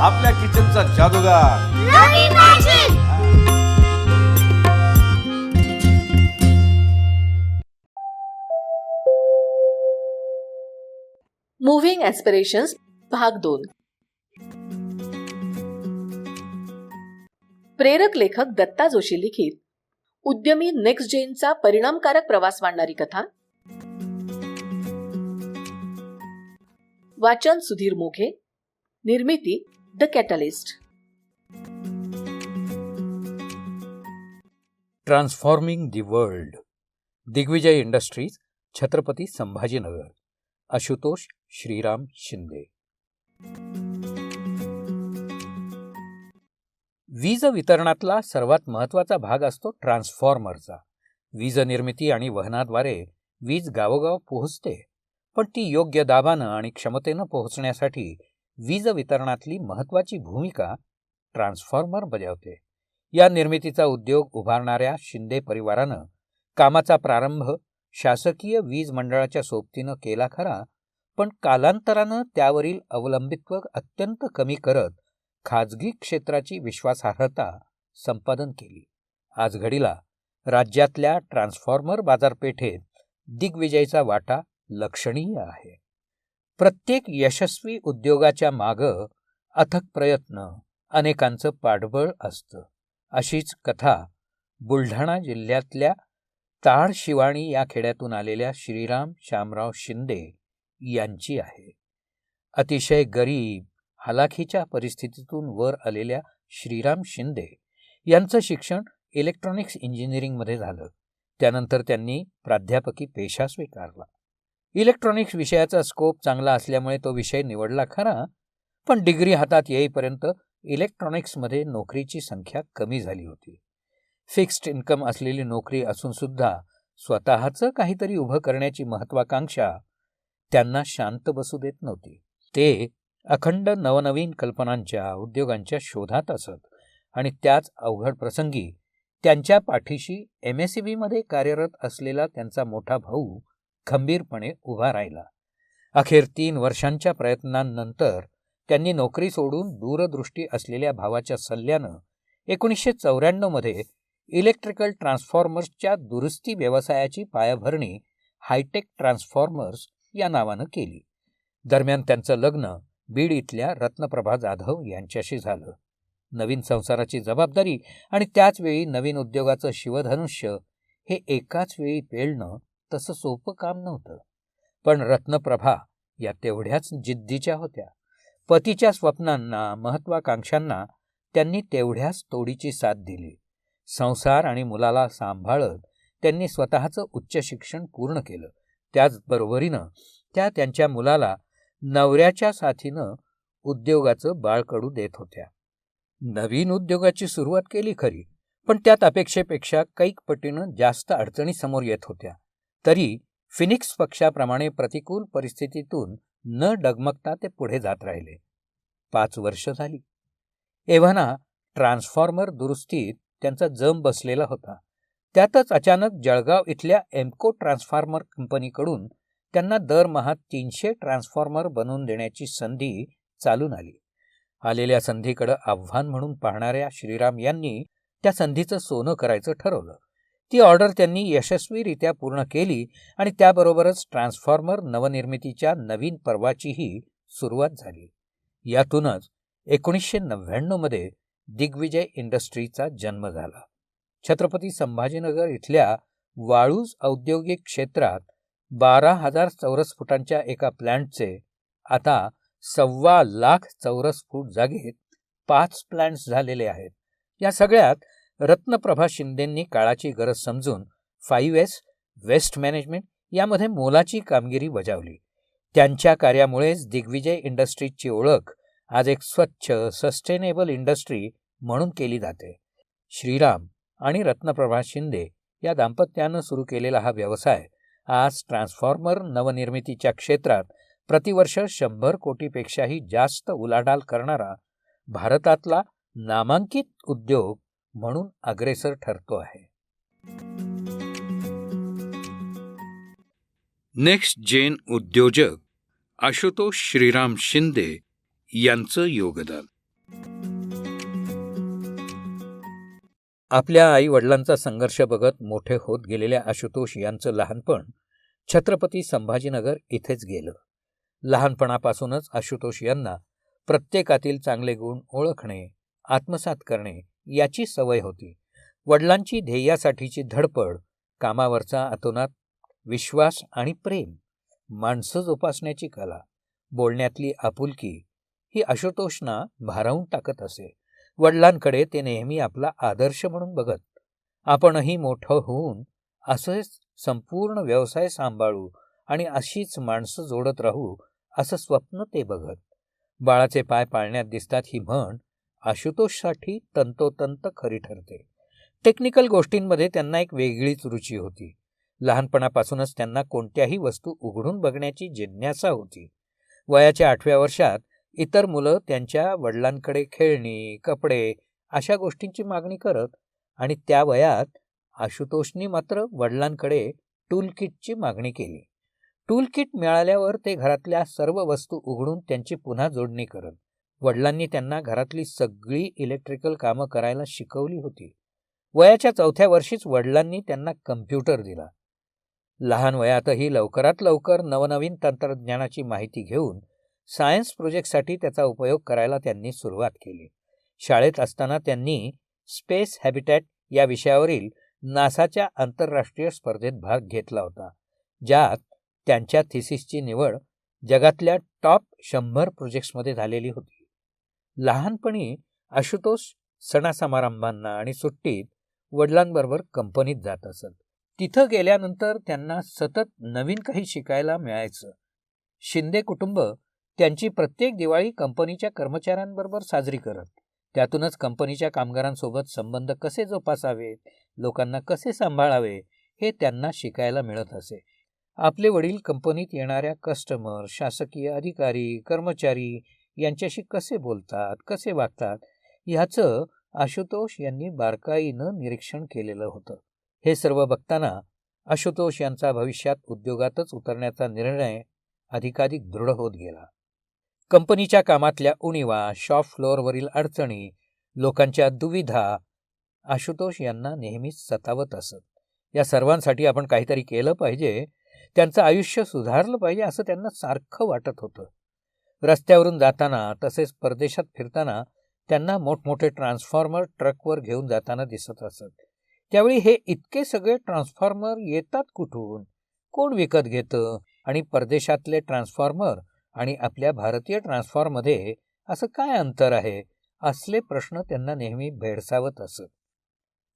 आपल्या किचनचा जादूगार. रवी moving aspirations भाग दोन. प्रेरक लेखक दत्ता जोशी लिखित. उद्यमी नेक्स्ट जेनचा परिणामकारक प्रवास मांडणारी कथा. वाचन सुधीर मोघे. निर्मिती the catalyst. Transforming the world. Digvijay industries Chhatrapati Sambhajinagar. Ashutosh Shriram Shinde. वीज वितरणातला सर्वात महत्त्वाचा भाग असतो ट्रान्सफॉर्मरचा. वीज निर्मिती आणि वहनाद्वारे वीज गावोगाव पोहोचते पण ती योग्य दाबानं आणि क्षमतेनं पोहोचण्यासाठी वीज वितरणातली महत्वाची भूमिका ट्रान्सफॉर्मर बजावते. या निर्मितीचा उद्योग उभारणाऱ्या शिंदे परिवारानं कामाचा प्रारंभ शासकीय वीज मंडळाच्या सोबतीनं केला खरा पण कालांतरानं त्यावरील अवलंबित्व अत्यंत कमी करत खाजगी क्षेत्राची विश्वासार्हता संपादन केली. आज घडीला राज्यातल्या ट्रान्सफॉर्मर बाजारपेठेत दिग्विजयचा वाटा लक्षणीय आहे. प्रत्येक यशस्वी उद्योगाच्या मागं अथक प्रयत्न अनेकांचं पाठबळ असतं. अशीच कथा बुलढाणा जिल्ह्यातल्या ताड शिवाणी या खेड्यातून आलेल्या श्रीराम शामराव शिंदे यांची आहे. अतिशय गरीब हलाखीच्या परिस्थितीतून वर आलेल्या श्रीराम शिंदे यांचं शिक्षण इलेक्ट्रॉनिक्स इंजिनिअरिंगमध्ये झालं. त्यानंतर त्यांनी प्राध्यापकी पेशा स्वीकारला. इलेक्ट्रॉनिक्स विषयाचा स्कोप चांगला असल्यामुळे तो विषय निवडला खरा पण डिग्री हातात येईपर्यंत इलेक्ट्रॉनिक्समध्ये नोकरीची संख्या कमी झाली होती. फिक्स्ड इन्कम असलेली नोकरी असूनसुद्धा स्वतःचं काहीतरी उभं करण्याची महत्वाकांक्षा त्यांना शांत बसू देत नव्हती. ते अखंड नवनवीन कल्पनांच्या उद्योगांच्या शोधात असत आणि त्याच अवघड प्रसंगी त्यांच्या पाठीशी एम एस बीमध्ये कार्यरत असलेला त्यांचा मोठा भाऊ खंबीरपणे उभा राहिला. अखेर तीन वर्षांच्या प्रयत्नांनंतर त्यांनी नोकरी सोडून दूरदृष्टी असलेल्या भावाच्या सल्ल्यानं एकोणीसशे चौऱ्याण्णवमध्ये इलेक्ट्रिकल ट्रान्सफॉर्मर्सच्या दुरुस्ती व्यवसायाची पायाभरणी हायटेक ट्रान्सफॉर्मर्स या नावानं केली. दरम्यान त्यांचं लग्न बीड इथल्या रत्नप्रभा जाधव यांच्याशी झालं. नवीन संसाराची जबाबदारी आणि त्याचवेळी नवीन उद्योगाचं शिवधनुष्य हे एकाच वेळी पेलणं तसं सोपं काम नव्हतं. पण रत्नप्रभा या तेवढ्याच जिद्दीच्या होत्या. पतीच्या स्वप्नांना महत्वाकांक्षांना त्यांनी तेवढ्याच तोडीची साथ दिली. संसार आणि मुलाला सांभाळत त्यांनी स्वतःचं उच्च शिक्षण पूर्ण केलं. त्याचबरोबरीनं त्या त्यांच्या मुलाला नवऱ्याच्या साथीनं उद्योगाचं बाळकडू देत होत्या. नवीन उद्योगाची सुरुवात केली खरी पण त्यात अपेक्षेपेक्षा कैक पटीनं जास्त अडचणी समोर येत होत्या. तरी फिनिक्स पक्षाप्रमाणे प्रतिकूल परिस्थितीतून न डगमगता ते पुढे जात राहिले. पाच वर्ष झाली. एव्हाना ट्रान्सफॉर्मर दुरुस्तीत त्यांचा जम बसलेला होता. त्यातच अचानक जळगाव इथल्या एमको ट्रान्सफॉर्मर कंपनीकडून त्यांना दरमहा तीनशे ट्रान्सफॉर्मर बनवून देण्याची संधी चालून आली. आलेल्या संधीकडं आव्हान म्हणून पाहणाऱ्या श्रीराम यांनी त्या संधीचं सोनं करायचं ठरवलं. ती ऑर्डर त्यांनी यशस्वीरित्या पूर्ण केली आणि त्याबरोबरच ट्रान्सफॉर्मर नवनिर्मितीच्या नवीन पर्वाचीही सुरुवात झाली. यातूनच एकोणीसशे नव्याण्णवमध्ये दिग्विजय इंडस्ट्रीचा जन्म झाला. छत्रपती संभाजीनगर इथल्या वाळूज औद्योगिक क्षेत्रात बारा हजार चौरस फुटांच्या एका प्लॅन्टचे आता सव्वा लाख चौरस फूट जागेत पाच प्लॅन्ट्स झालेले आहेत. या सगळ्यात रत्नप्रभा शिंदेंनी काळाची गरज समजून फाईव्ह एस वेस्ट मॅनेजमेंट यामध्ये मोलाची कामगिरी बजावली. त्यांच्या कार्यामुळेच दिग्विजय इंडस्ट्रीजची ओळख आज एक स्वच्छ सस्टेनेबल इंडस्ट्री म्हणून केली जाते. श्रीराम आणि रत्नप्रभा शिंदे या दाम्पत्यानं सुरू केलेला हा व्यवसाय आज ट्रान्सफॉर्मर नवनिर्मितीच्या क्षेत्रात प्रतिवर्ष शंभर कोटीपेक्षाही जास्त उलाढाल करणारा भारतातला नामांकित उद्योग म्हणून अग्रेसर ठरतो आहे. नेक्स्ट जेन उद्योजक आशुतोष श्रीराम शिंदे यांचं योगदान. आपल्या आई वडिलांचा संघर्ष बघत मोठे होत गेलेल्या आशुतोष यांचं लहानपण छत्रपती संभाजीनगर इथेच गेलं. लहानपणापासूनच आशुतोष यांना प्रत्येकातील चांगले गुण ओळखणे आत्मसात करणे याची सवय होती. वडिलांची ध्येयासाठीची धडपड कामावरचा अतोनात विश्वास आणि प्रेम माणसं जोपासण्याची कला बोलण्यातली आपुलकी ही आशुतोषना भारावून टाकत असे. वडिलांकडे ते नेहमी आपला आदर्श म्हणून बघत आपणही मोठं होऊन असेच संपूर्ण व्यवसाय सांभाळू आणि अशीच माणसं जोडत राहू असं स्वप्न ते बघत. बाळाचे पाय पाळण्यात दिसतात ही म्हण आशुतोषसाठी तंतोतंत खरी ठरते. टेक्निकल गोष्टींमध्ये त्यांना एक वेगळीच रुची होती. लहानपणापासूनच त्यांना कोणत्याही वस्तू उघडून बघण्याची जिज्ञासा होती. वयाच्या आठव्या वर्षात इतर मुलं त्यांच्या वडिलांकडे खेळणी कपडे अशा गोष्टींची मागणी करत आणि त्या वयात आशुतोषनी मात्र वडिलांकडे टूल किटची मागणी केली. टूल किट मिळाल्यावर ते घरातल्या सर्व वस्तू उघडून त्यांची पुन्हा जोडणी करत. वडिलांनी त्यांना घरातली सगळी इलेक्ट्रिकल कामं करायला शिकवली होती. वयाच्या चौथ्या वर्षीच वडिलांनी त्यांना कम्प्युटर दिला. लहान वयातही लवकरात लवकर नवनवीन तंत्रज्ञानाची माहिती घेऊन सायन्स प्रोजेक्टसाठी त्याचा उपयोग करायला त्यांनी सुरुवात केली. शाळेत असताना त्यांनी स्पेस हॅबिटॅट या विषयावरील नासाच्या आंतरराष्ट्रीय स्पर्धेत भाग घेतला होता ज्यात त्यांच्या थिसिसची निवड जगातल्या टॉप शंभर प्रोजेक्ट्समध्ये झालेली होती. लहानपणी आशुतोष सणासमारंभांना आणि सुट्टीत वडिलांबरोबर कंपनीत जात असत. तिथं गेल्यानंतर त्यांना सतत नवीन काही शिकायला मिळायचं. शिंदे कुटुंब त्यांची प्रत्येक दिवाळी कंपनीच्या कर्मचाऱ्यांबरोबर साजरी करत. त्यातूनच कंपनीच्या कामगारांसोबत संबंध कसे जोपासावेत लोकांना कसे सांभाळावे हे त्यांना शिकायला मिळत असे. आपले वडील कंपनीत येणाऱ्या कस्टमर शासकीय अधिकारी कर्मचारी यांच्याशी कसे बोलतात कसे वागतात ह्याचं आशुतोष यांनी बारकाईनं निरीक्षण केलेलं होतं. हे सर्व बघताना आशुतोष यांचा भविष्यात उद्योगातच उतरण्याचा निर्णय अधिकाधिक दृढ होत गेला. कंपनीच्या कामातल्या उणीवा शॉप फ्लोअरवरील अडचणी लोकांच्या दुविधा आशुतोष यांना नेहमीच सतावत असत. या सर्वांसाठी आपण काहीतरी केलं पाहिजे त्यांचं आयुष्य सुधारलं पाहिजे असं त्यांना सारखं वाटत होतं. रस्त्यावरून जाताना तसेच परदेशात फिरताना त्यांना मोठमोठे ट्रान्सफॉर्मर ट्रकवर घेऊन जाताना दिसत असत. त्यावेळी हे इतके सगळे ट्रान्सफॉर्मर येतात कुठून? कोण विकत घेतं? आणि परदेशातले ट्रान्सफॉर्मर आणि आपल्या भारतीय ट्रान्सफॉर्ममध्ये असं काय अंतर आहे? असले प्रश्न त्यांना नेहमी भेडसावत असत.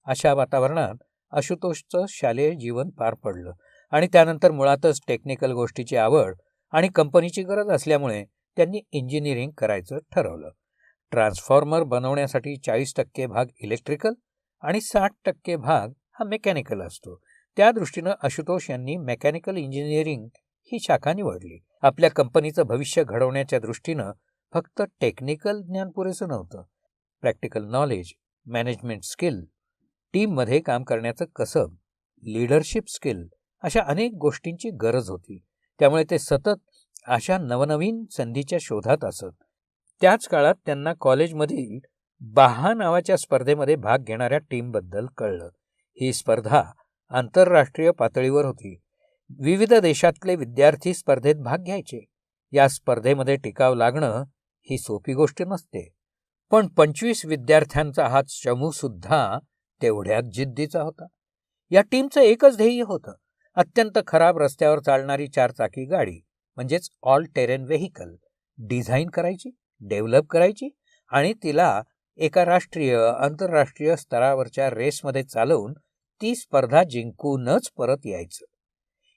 अशा वातावरणात आशुतोषचं शालेय जीवन पार पडलं. आणि त्यानंतर मुळातच टेक्निकल गोष्टीची आवड आणि कंपनीची गरज असल्यामुळे त्यांनी इंजिनिअरिंग करायचं ठरवलं. ट्रान्सफॉर्मर बनवण्यासाठी चाळीस टक्के भाग इलेक्ट्रिकल आणि साठ टक्के भाग हा मेकॅनिकल असतो. त्या दृष्टीनं आशुतोष यांनी मेकॅनिकल इंजिनिअरिंग ही शाखा निवडली. आपल्या कंपनीचं भविष्य घडवण्याच्या दृष्टीनं फक्त टेक्निकल ज्ञान पुरेसं नव्हतं. प्रॅक्टिकल नॉलेज मॅनेजमेंट स्किल टीममध्ये काम करण्याचं कसब लीडरशिप स्किल अशा अनेक गोष्टींची गरज होती. त्यामुळे ते सतत अशा नवनवीन संधीच्या शोधात असत. त्याच काळात त्यांना कॉलेजमधील बाहा नावाच्या स्पर्धेमध्ये भाग घेणाऱ्या टीमबद्दल कळलं. ही स्पर्धा आंतरराष्ट्रीय पातळीवर होती. विविध देशातले विद्यार्थी स्पर्धेत भाग घ्यायचे. या स्पर्धेमध्ये टिकाव लागणं ही सोपी गोष्ट नसते. पण पंचवीस विद्यार्थ्यांचा हा चमूसुद्धा तेवढ्याच जिद्दीचा होता. या टीमचं एकच ध्येय होतं. अत्यंत खराब रस्त्यावर चालणारी चारचाकी गाडी. म्हणजेच ऑल टेरेन व्हेकल डिझाईन करायची डेव्हलप करायची आणि तिला एका राष्ट्रीय आंतरराष्ट्रीय स्तरावरच्या रेसमध्ये चालवून ती स्पर्धा जिंकूनच परत यायचं.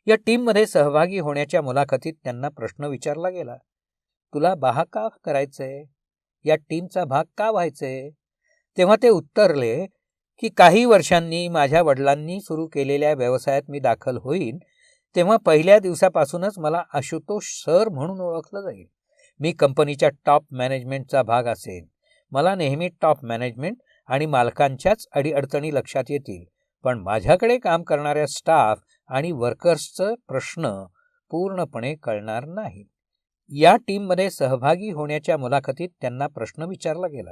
या टीममध्ये सहभागी होण्याच्या मुलाखतीत त्यांना प्रश्न विचारला गेला. तुला बहा का करायचंय? या टीमचा भाग का व्हायचंय? तेव्हा ते उत्तरले की काही वर्षांनी माझ्या वडिलांनी सुरू केलेल्या व्यवसायात मी दाखल होईन तेव्हा पहिल्या दिवसापासूनच मला आशुतोष सर म्हणून ओळखलं जाईल. मी कंपनीच्या टॉप मॅनेजमेंटचा भाग असेन. मला नेहमी टॉप मॅनेजमेंट आणि मालकांच्याच अडीअडचणी लक्षात येतील. पण माझ्याकडे काम करणाऱ्या स्टाफ आणि वर्कर्सचं प्रश्न पूर्णपणे कळणार नाही. या टीममध्ये सहभागी होण्याच्या मुलाखतीत त्यांना प्रश्न विचारला गेला.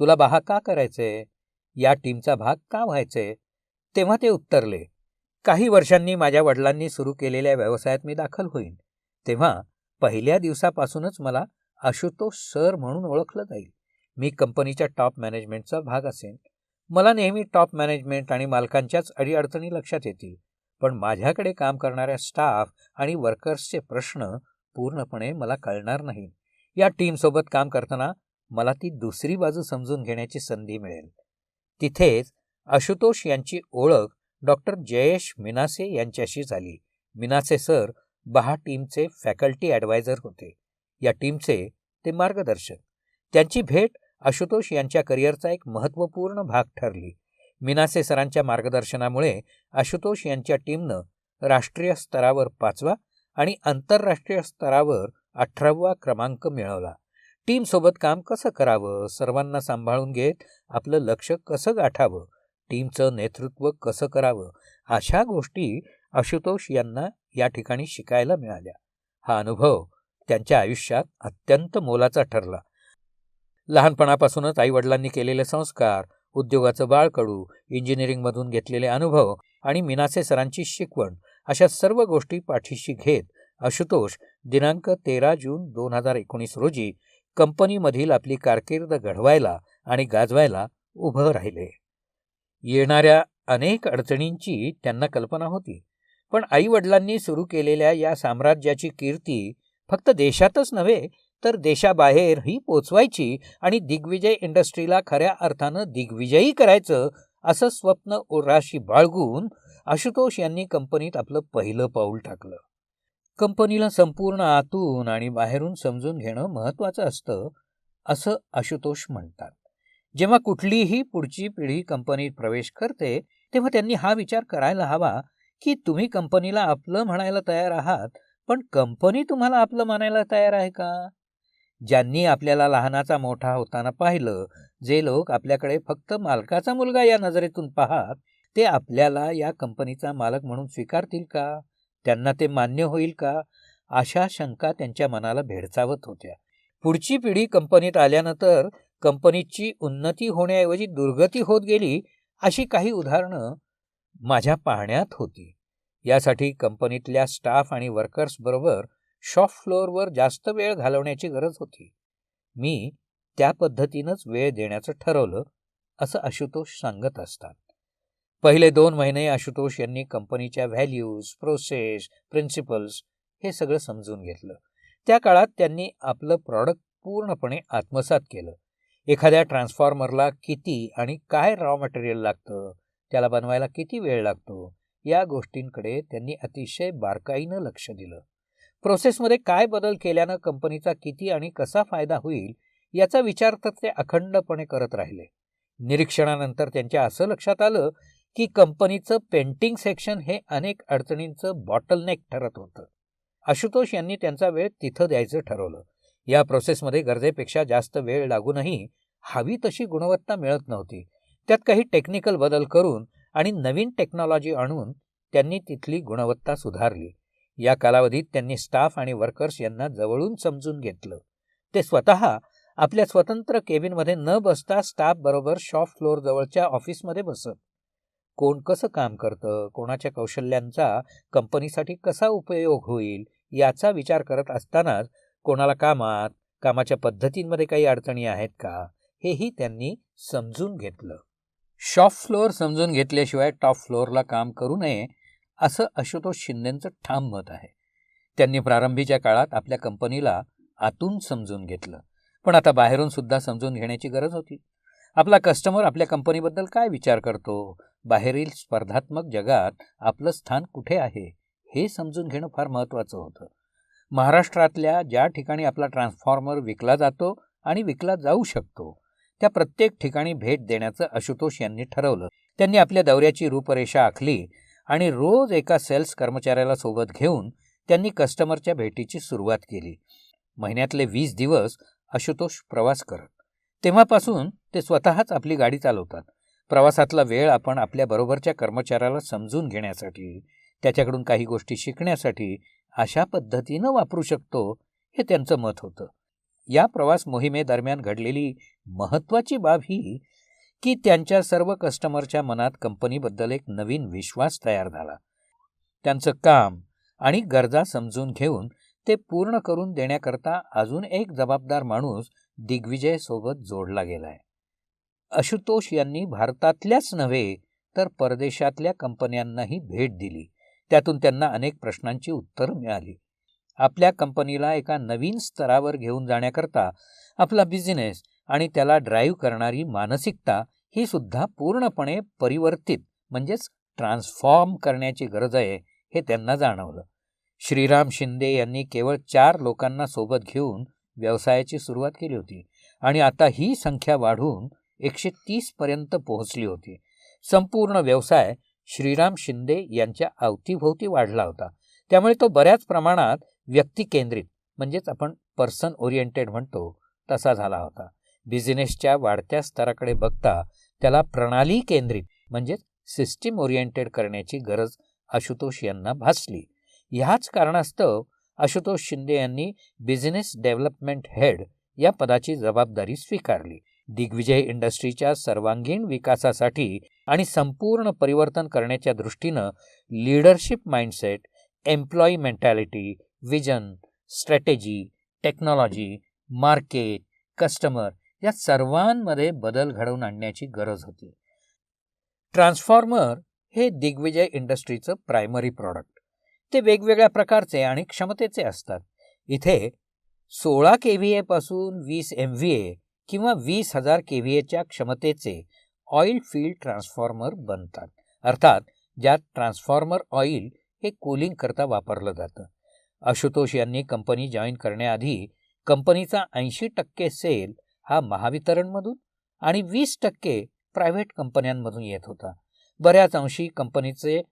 तुला बहा का करायचंय? या टीमचा भाग का व्हायचंय? तेव्हा ते उत्तरले. काही वर्षांनी माझ्या वडिलांनी सुरू केलेल्या व्यवसायात मी दाखल होईन. तेव्हा पहिल्या दिवसापासूनच मला आशुतोष सर म्हणून ओळखलं जाईल. मी कंपनीच्या टॉप मॅनेजमेंटचा भाग असेन. मला नेहमी टॉप मॅनेजमेंट आणि मालकांच्याच अडीअडचणी लक्षात येतील. पण माझ्याकडे काम करणाऱ्या स्टाफ आणि वर्कर्सचे प्रश्न पूर्णपणे मला कळणार नाही या टीमसोबत काम करताना मला ती दुसरी बाजू समजून घेण्याची संधी मिळेल. तिथेच आशुतोष यांची ओळख डॉक्टर जयेश मिनासे यांच्याशी झाली. मिनासे सर बहा टीमचे फॅकल्टी ॲडवायझर होते. या टीमचे ते मार्गदर्शक. त्यांची भेट आशुतोष यांच्या करिअरचा एक महत्त्वपूर्ण भाग ठरली. मिनासे सरांच्या मार्गदर्शनामुळे आशुतोष यांच्या टीमनं राष्ट्रीय स्तरावर पाचवा आणि आंतरराष्ट्रीय स्तरावर अठरावा क्रमांक मिळवला. टीमसोबत काम कसं करावं? सर्वांना सांभाळून घेत आपलं लक्ष कसं गाठावं? टीमचं नेतृत्व कसं करावं अशा गोष्टी आशुतोष यांना या ठिकाणी शिकायला मिळाल्या. हा अनुभव त्यांच्या आयुष्यात अत्यंत मोलाचा ठरला. लहानपणापासूनच आईवडिलांनी केलेले संस्कार उद्योगाचं बाळकडू इंजिनिअरिंगमधून घेतलेले अनुभव आणि मिनासे सरांची शिकवण अशा सर्व गोष्टी पाठीशी घेत आशुतोष दिनांक तेरा जून दोन हजार एकोणीस रोजी कंपनीमधील आपली कारकीर्द घडवायला आणि गाजवायला उभं राहिले. येणाऱ्या अनेक अडचणींची त्यांना कल्पना होती. पण आईवडिलांनी सुरू केलेल्या या साम्राज्याची कीर्ती फक्त देशातच नव्हे तर देशाबाहेरही पोचवायची आणि दिग्विजय इंडस्ट्रीला खऱ्या अर्थानं दिग्विजयी करायचं असं स्वप्न उराशी बाळगून आशुतोष यांनी कंपनीत आपलं पहिलं पाऊल टाकलं. कंपनीला संपूर्ण आतून आणि बाहेरून समजून घेणं महत्त्वाचं असतं असं आशुतोष म्हणतात. जेव्हा कुठलीही पुढची पिढी कंपनीत प्रवेश करते तेव्हा त्यांनी हा विचार करायला हवा की तुम्ही कंपनीला आपलं म्हणायला तयार आहात पण कंपनी तुम्हाला आपलं मानायला तयार आहे का? ज्यांनी आपल्याला लहानाचा मोठा होताना पाहिलं जे लोक आपल्याकडे फक्त मालकाचा मुलगा या नजरेतून पाहात ते आपल्याला या कंपनीचा मालक म्हणून स्वीकारतील का? त्यांना ते मान्य होईल का? अशा शंका त्यांच्या मनाला भेडसावत होत्या. पुढची पिढी कंपनीत आल्यानंतर कंपनीची उन्नती होण्याऐवजी दुर्गती होत गेली अशी काही उदाहरणं माझ्या पाहण्यात होती. यासाठी कंपनीतल्या स्टाफ आणि वर्कर्सबरोबर शॉप फ्लोअरवर जास्त वेळ घालवण्याची गरज होती. मी त्या पद्धतीनंच वेळ देण्याचं ठरवलं असं आशुतोष सांगत असतात. पहिले दोन महिने आशुतोष यांनी कंपनीच्या व्हॅल्यूज प्रोसेस प्रिन्सिपल्स हे सगळं समजून घेतलं. त्या काळात त्यांनी आपलं प्रॉडक्ट पूर्णपणे आत्मसात केलं. एखाद्या ट्रान्सफॉर्मरला किती आणि काय रॉ मटेरियल लागतं? त्याला बनवायला किती वेळ लागतो? या गोष्टींकडे त्यांनी अतिशय बारकाईनं लक्ष दिलं. प्रोसेसमध्ये काय बदल केल्यानं कंपनीचा किती आणि कसा फायदा होईल याचा विचार तर ते अखंडपणे करत राहिले. निरीक्षणानंतर त्यांच्या असं लक्षात आलं की कंपनीचं पेंटिंग सेक्शन हे अनेक अडचणींचं बॉटलनेक ठरत होतं. आशुतोष यांनी त्यांचा वेळ तिथं द्यायचं ठरवलं. या प्रोसेसमध्ये गरजेपेक्षा जास्त वेळ लागूनही हवी तशी गुणवत्ता मिळत नव्हती. त्यात काही टेक्निकल बदल करून आणि नवीन टेक्नॉलॉजी आणून त्यांनी तिथली गुणवत्ता सुधारली. या कालावधीत त्यांनी स्टाफ आणि वर्कर्स यांना जवळून समजून घेतलं. ते स्वतः आपल्या स्वतंत्र केबिनमध्ये न बसता स्टाफ बरोबर शॉप फ्लोअर जवळच्या ऑफिसमध्ये बसत. कोण कसं काम करतं? कोणाच्या कौशल्यांचा? कंपनीसाठी कसा उपयोग होईल? याचा विचार करत असतानाच कोणाला कामात कामाच्या पद्धतींमध्ये काही अडचणी आहेत का? हेही त्यांनी समजून घेतलं. शॉप फ्लोअर समजून घेतल्याशिवाय टॉप फ्लोअरला काम करू नये असं आशुतोष शिंदेंचं ठाम मत आहे. त्यांनी प्रारंभीच्या काळात आपल्या कंपनीला आतून समजून घेतलं. पण आता बाहेरून सुद्धा समजून घेण्याची गरज होती. आपला कस्टमर आपल्या कंपनीबद्दल काय विचार करतो? बाहेरील स्पर्धात्मक जगात आपलं स्थान कुठे आहे? हे समजून घेणं फार महत्त्वाचं होतं. महाराष्ट्रातल्या ज्या ठिकाणी आपला ट्रान्सफॉर्मर विकला जातो आणि विकला जाऊ शकतो त्या प्रत्येक ठिकाणी भेट देण्याचं आशुतोष यांनी ठरवलं. त्यांनी आपल्या दौऱ्याची रूपरेषा आखली आणि रोज एका सेल्स कर्मचाऱ्याला सोबत घेऊन त्यांनी कस्टमरच्या भेटीची सुरुवात केली. महिन्यातले वीस दिवस आशुतोष प्रवास करत. तेव्हापासून ते स्वतःच आपली गाडी चालवतात. प्रवासातला वेळ आपण आपल्या बरोबरच्या कर्मचाऱ्याला समजून घेण्यासाठी त्याच्याकडून काही गोष्टी शिकण्यासाठी अशा पद्धतीनं वापरू शकतो हे त्यांचं मत होतं. या प्रवास मोहिमेदरम्यान घडलेली महत्त्वाची बाब ही की त्यांच्या सर्व कस्टमरच्या मनात कंपनीबद्दल एक नवीन विश्वास तयार झाला. त्यांचं काम आणि गरजा समजून घेऊन ते पूर्ण करून देण्याकरता अजून एक जबाबदार माणूस दिग्विजय सोबत जोडला गेलाय. आशुतोष यांनी भारतातल्याच नव्हे तर परदेशातल्या कंपन्यांनाही भेट दिली. त्यातून त्यांना अनेक प्रश्नांची उत्तरं मिळाली. आपल्या कंपनीला एका नवीन स्तरावर घेऊन जाण्याकरता आपला बिझनेस आणि त्याला ड्राईव्ह करणारी मानसिकता ही सुद्धा पूर्णपणे परिवर्तित म्हणजेच ट्रान्सफॉर्म करण्याची गरज आहे हे त्यांना जाणवलं. श्रीराम शिंदे यांनी केवळ चार लोकांना सोबत घेऊन व्यवसायाची सुरुवात केली होती आणि आता ही संख्या वाढून एकशे तीसपर्यंत पोहोचली होती. संपूर्ण व्यवसाय श्रीराम शिंदे यांच्या अवतीभोवती वाढला होता. त्यामुळे तो बऱ्याच प्रमाणात व्यक्तिकेंद्रित म्हणजेच आपण पर्सन ओरिएंटेड म्हणतो तसा झाला होता. बिझनेसच्या वाढत्या स्तराकडे बघता त्याला प्रणाली केंद्रित म्हणजेच सिस्टीम ओरिएंटेड करण्याची गरज आशुतोष यांना भासली. ह्याच कारणास्तव आशुतोष शिंदे यांनी बिझनेस डेव्हलपमेंट हेड या पदाची जबाबदारी स्वीकारली. दिग्विजय इंडस्ट्रीच्या सर्वांगीण विकासासाठी आणि संपूर्ण परिवर्तन करण्याच्या दृष्टीनं leadership mindset employee mentality vision strategy technology market customer या सर्वांमध्ये बदल घडवून आणण्याची गरज होती. ट्रान्सफॉर्मर हे दिग्विजय इंडस्ट्रीचं प्रायमरी प्रॉडक्ट ते वेगवेगळ्या प्रकारचे आणि क्षमतेचे असतात. इथे सोळा के व्ही एपासून वीस एम व्ही ए किंवा वीस हजार के व्ही एच्या क्षमतेचे ऑइल फील्ड ट्रान्सफॉर्मर बनतात. अर्थात ज्यात ट्रान्सफॉर्मर ऑइल हे कूलिंग करता वापरलं जातं. आशुतोष यांनी कंपनी जॉईन करण्याआधी कंपनीचा ऐंशी टक्के सेल हा महावितरणमधून आणि वीस टक्के प्रायव्हेट कंपन्यांमधून येत होता. बऱ्याच अंशी कंपनीचे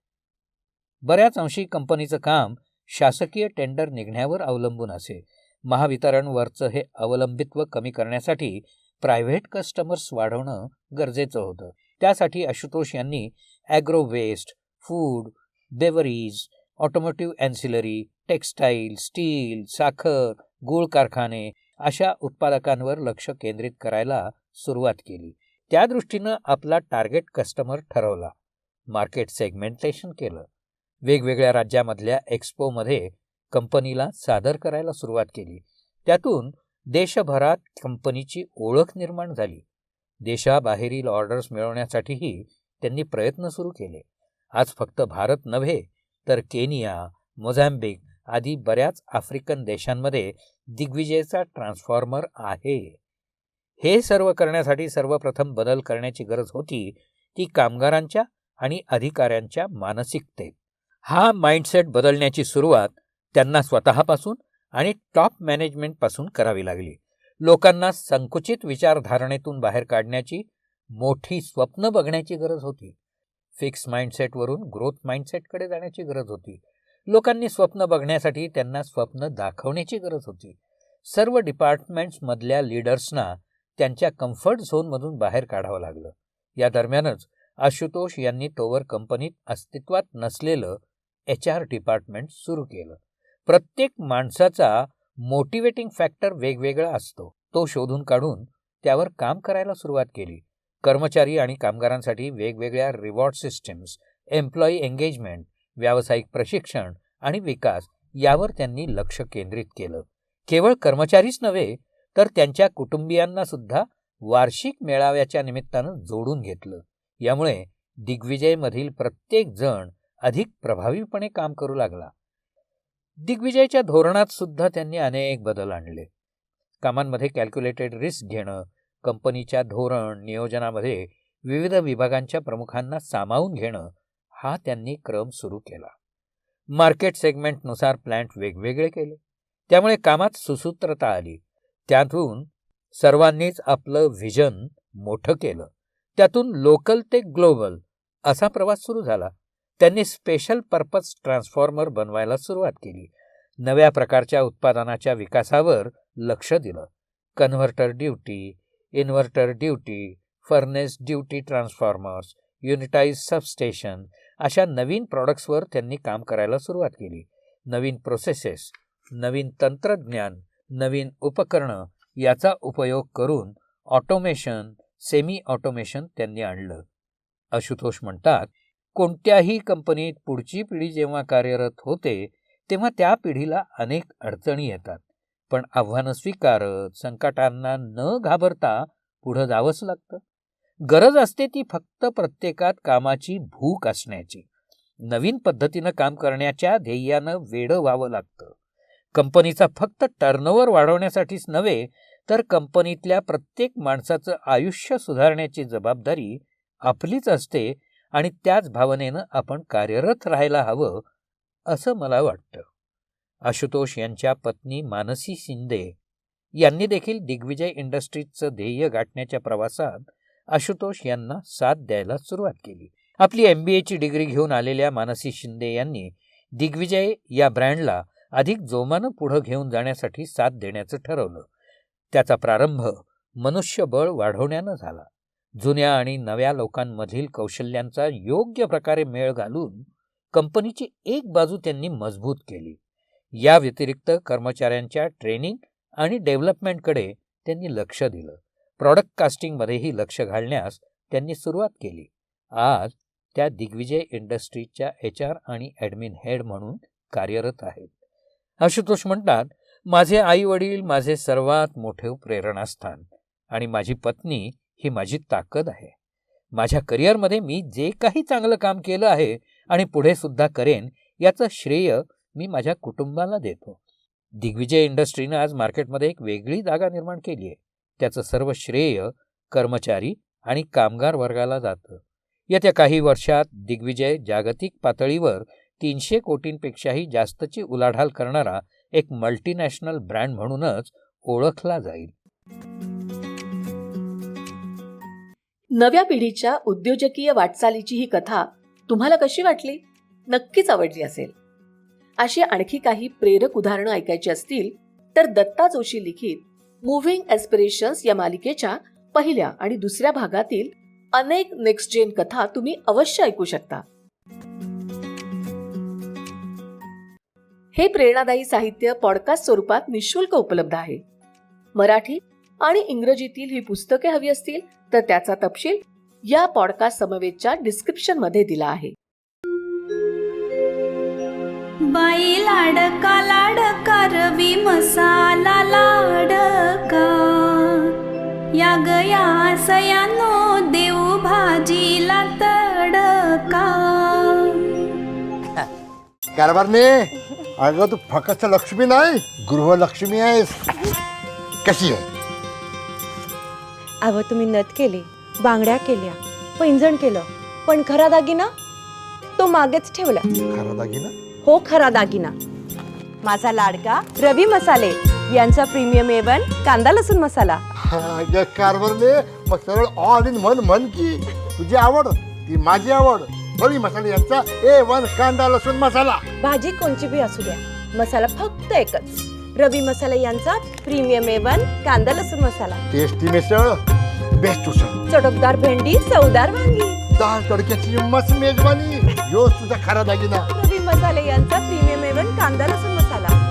बऱ्याच अंशी कंपनीचं काम शासकीय टेंडर निघण्यावर अवलंबून असे. महावितरणवरचं हे अवलंबित्व कमी करण्यासाठी प्रायव्हेट कस्टमर्स वाढवणं गरजेचं होतं. त्यासाठी आशुतोष यांनी agro waste food beverage automotive ancillary textile steel साखर गूळ कारखाने अशा उत्पादकांवर लक्ष केंद्रित करायला सुरुवात केली. त्या दृष्टीनं आपला टार्गेट कस्टमर ठरवला. मार्केट सेगमेंटेशन केलं. वेगवेगळ्या राज्यामधल्या एक्स्पोमध्ये कंपनीला सादर करायला सुरुवात केली. त्यातून देशभरात कंपनीची ओळख निर्माण झाली. देशाबाहेरील ऑर्डर्स मिळवण्यासाठीही त्यांनी प्रयत्न सुरू केले. आज फक्त भारत नव्हे तर केनिया मोझॅम्बिक आदी बऱ्याच आफ्रिकन देशांमध्ये दिग्विजयचा ट्रान्सफॉर्मर आहे. हे सर्व करण्यासाठी सर्वप्रथम बदल करण्याची गरज होती ती कामगारांच्या आणि अधिकाऱ्यांच्या मानसिकतेत. हा माइंडसेट बदलण्याची सुरुवात त्यांना स्वतःपासून आणि टॉप मॅनेजमेंटपासून करावी लागली. लोकांना संकुचित विचारधारणेतून बाहेर काढण्याची मोठी स्वप्न बघण्याची गरज होती. फिक्स माइंडसेटवरून ग्रोथ माइंडसेटकडे जाण्याची गरज होती. लोकांनी स्वप्न बघण्यासाठी त्यांना स्वप्न दाखवण्याची गरज होती. सर्व डिपार्टमेंट्समधल्या लीडर्सना त्यांच्या कम्फर्ट झोनमधून बाहेर काढावं लागलं. या दरम्यानच आशुतोष यांनी तोवर कंपनीत अस्तित्वात नसलेलं एच आर डिपार्टमेंट सुरू केलं. प्रत्येक माणसाचा मोटिवेटिंग फॅक्टर वेगवेगळा असतो. तो शोधून काढून त्यावर काम करायला सुरुवात केली. कर्मचारी आणि कामगारांसाठी वेगवेगळ्या रिवॉर्ड सिस्टीम्स एम्प्लॉई एंगेजमेंट व्यावसायिक प्रशिक्षण आणि विकास यावर त्यांनी लक्ष केंद्रित केलं. केवळ कर्मचारीच नव्हे तर त्यांच्या कुटुंबियांना सुद्धा वार्षिक मेळाव्याच्या निमित्तानं जोडून घेतलं. यामुळे दिग्विजयमधील प्रत्येक जण अधिक प्रभावीपणे काम करू लागला. दिग्विजयच्या धोरणात सुद्धा त्यांनी अनेक बदल आणले. कामांमध्ये कॅल्क्युलेटेड रिस्क घेणं कंपनीच्या धोरण नियोजनामध्ये विविध विभागांच्या प्रमुखांना सामावून घेणं हा त्यांनी क्रम सुरू केला. मार्केट सेगमेंटनुसार प्लॅन्ट वेगवेगळे केले. त्यामुळे कामात सुसूत्रता आली. त्यातून सर्वांनीच आपलं व्हिजन मोठं केलं. त्यातून लोकल ते ग्लोबल असा प्रवास सुरू झाला. त्यांनी स्पेशल पर्पज ट्रान्सफॉर्मर बनवायला सुरुवात केली. नव्या प्रकारच्या उत्पादनाच्या विकासावर लक्ष दिलं. Converter duty inverter duty furnace duty transformers unitised substation अशा नवीन प्रॉडक्ट्सवर त्यांनी काम करायला सुरुवात केली. नवीन प्रोसेसेस नवीन तंत्रज्ञान नवीन उपकरणं याचा उपयोग करून ऑटोमेशन सेमी ऑटोमेशन त्यांनी आणलं. आशुतोष म्हणतात कोणत्याही कंपनीत पुढची पिढी जेव्हा कार्यरत होते तेव्हा त्या पिढीला अनेक अडचणी येतात. पण आव्हानं स्वीकारत संकटांना न घाबरता पुढं जावंच लागतं. गरज असते ती फक्त प्रत्येकात कामाची भूक असण्याची. नवीन पद्धतीनं काम करण्याच्या ध्येयानं वेडं व्हावं लागतं. कंपनीचा फक्त टर्नओव्हर वाढवण्यासाठीच नव्हे तर कंपनीतल्या प्रत्येक माणसाचं आयुष्य सुधारण्याची जबाबदारी आपलीच असते आणि त्याच भावनेनं आपण कार्यरत राहायला हवं असं मला वाटतं. आशुतोष यांच्या पत्नी मानसी शिंदे यांनी देखील दिग्विजय इंडस्ट्रीजचं ध्येय गाठण्याच्या प्रवासात आशुतोष यांना साथ द्यायला सुरुवात केली. आपली एम बी एची डिग्री घेऊन आलेल्या मानसी शिंदे यांनी दिग्विजय या ब्रँडला अधिक जोमानं पुढं घेऊन जाण्यासाठी साथ देण्याचं ठरवलं. त्याचा प्रारंभ मनुष्यबळ वाढवण्यानं झाला. जुन्या आणि नव्या लोकांमधील कौशल्यांचा योग्य प्रकारे मेळ घालून कंपनीची एक बाजू त्यांनी मजबूत केली. या व्यतिरिक्त कर्मचाऱ्यांच्या ट्रेनिंग आणि डेव्हलपमेंटकडे त्यांनी लक्ष दिलं. प्रॉडक्ट कास्टिंगमध्येही लक्ष घालण्यास त्यांनी सुरुवात केली. आज त्या दिग्विजय इंडस्ट्रीजच्या एच आर आणि ॲडमिन हेड म्हणून कार्यरत आहेत. आशुतोष म्हणतात माझे आई वडील माझे सर्वात मोठे प्रेरणास्थान आणि माझी पत्नी ही माझी ताकद आहे. माझ्या करिअरमध्ये मी जे काही चांगलं काम केलं आहे आणि पुढे सुद्धा करेन याचं श्रेय मी माझ्या कुटुंबाला देतो. दिग्विजय इंडस्ट्रीनं आज मार्केटमध्ये एक वेगळी जागा निर्माण केली आहे. त्याचं सर्व श्रेय कर्मचारी आणि कामगार वर्गाला जातं. येत्या काही वर्षात दिग्विजय जागतिक पातळीवर तीनशे कोटींपेक्षाही जास्तची उलाढाल करणारा एक मल्टीनॅशनल ब्रँड म्हणूनच ओळखला जाईल. नव्या पिढीच्या उद्योजकीय वाटचालीची ही कथा तुम्हाला कशी वाटली? नक्कीच आवडली असेल. अशी आणखी काही प्रेरक उदाहरणं ऐकायची असतील तर दत्ता जोशी लिखित मुव्हिंग एस्पिरेशन्स या मालिकेच्या पहिल्या आणि दुसऱ्या भागातील अनेक नेक्स्ट जेन कथा तुम्ही अवश्य ऐकू शकता. हे प्रेरणादायी साहित्य पॉडकास्ट स्वरूपात निशुल्क उपलब्ध आहे. मराठी आणि इंग्रजीतील ही पुस्तके हवी असतील तर त्याचा तपशील या पॉडकास्ट समवेतच्या डिस्क्रिप्शनमध्ये दिला आहे. बाई लाडका लाडका. रवी मसाला लाडका या गया सयानो देऊ भाजीला तडका. कारभारने अगं तू फक्त लक्ष्मी नाही? गृहलक्ष्मी आहेस. कशी आहे? अहो तुम्ही नथ केली बांगड्या केल्या पैंजण केलं पण खरा दागिना तो मागेच ठेवला. खरा दागिना? हो खरा दागिना. माझा लाडका रवी मसाले यांचा प्रीमियम एवन कांदा लसूण मसाला. मग सरळ ऑल इन वन म्हण की. तुझी आवड ती माझी आवड. रवी मसाले यांचा ए वन कांदा लसूण मसाला. भाजी कोणची बी असू द्या मसाला फक्त एकच. रवी मसाला यांचा प्रीमियम एवन कांदा लसूण मसाला. टेस्टी मिसळ बेस्ट उसळ. चटकदार भेंडी चवदार वांगी. दाल तडक्याची मस्त मेजवानी. यो तुझा खरा दागिना. रवी मसाले यांचा प्रीमियम एवन कांदा लसूण मसाला.